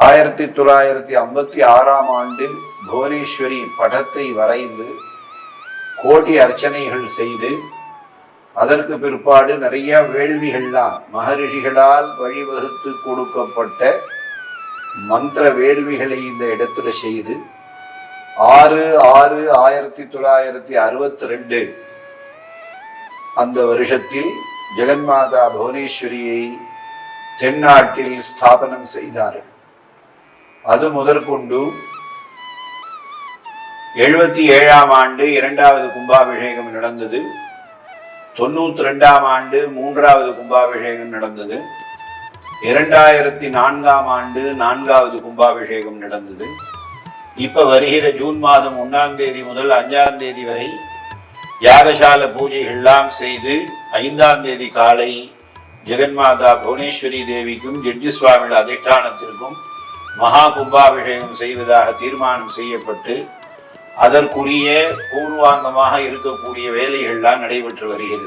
ஆயிரத்தி தொள்ளாயிரத்தி ஐம்பத்தி ஆறாம் ஆண்டில் புவனேஸ்வரி படத்தை வரைந்து கோடி அர்ச்சனைகள் செய்து அதற்கு பிற்பாடு நிறைய வேள்விகள்லாம் மகரிஷிகளால் வழிவகுத்து கொடுக்கப்பட்ட மந்திர வேள்விகளை இந்த இடத்துல செய்து ஆறு ஆறு ஆயிரத்தி தொள்ளாயிரத்தி அறுபத்தி ரெண்டு அந்த வருஷத்தில் ஜெகன்மாதா புவனேஸ்வரியை தென்னாட்டில் ஸ்தாபனம் செய்தார்கள் அது முதற்கொண்டு எழுபத்தி ஏழாம் ஆண்டு இரண்டாவது கும்பாபிஷேகம் நடந்தது. தொண்ணூத்தி ரெண்டாம் ஆண்டு மூன்றாவது கும்பாபிஷேகம் நடந்தது. இரண்டாயிரத்தி நான்காம் ஆண்டு நான்காவது கும்பாபிஷேகம் நடந்தது. இப்ப வருகிற ஜூன் மாதம் ஒன்னாம் தேதி முதல் அஞ்சாம் தேதி வரை யாகசால பூஜைகள்லாம் செய்து ஐந்தாம் தேதி காலை ஜெகன்மாதா புவனேஸ்வரி தேவிக்கும் ஜட்ஜி சுவாமிகள் அதிஷ்டானத்திற்கும் மகா கும்பாபிஷேகம் செய்வதாக தீர்மானம் செய்யப்பட்டு அதற்குரிய பூர்வாங்கமாக இருக்கக்கூடிய வேலைகள்லாம் நடைபெற்று வருகிறது.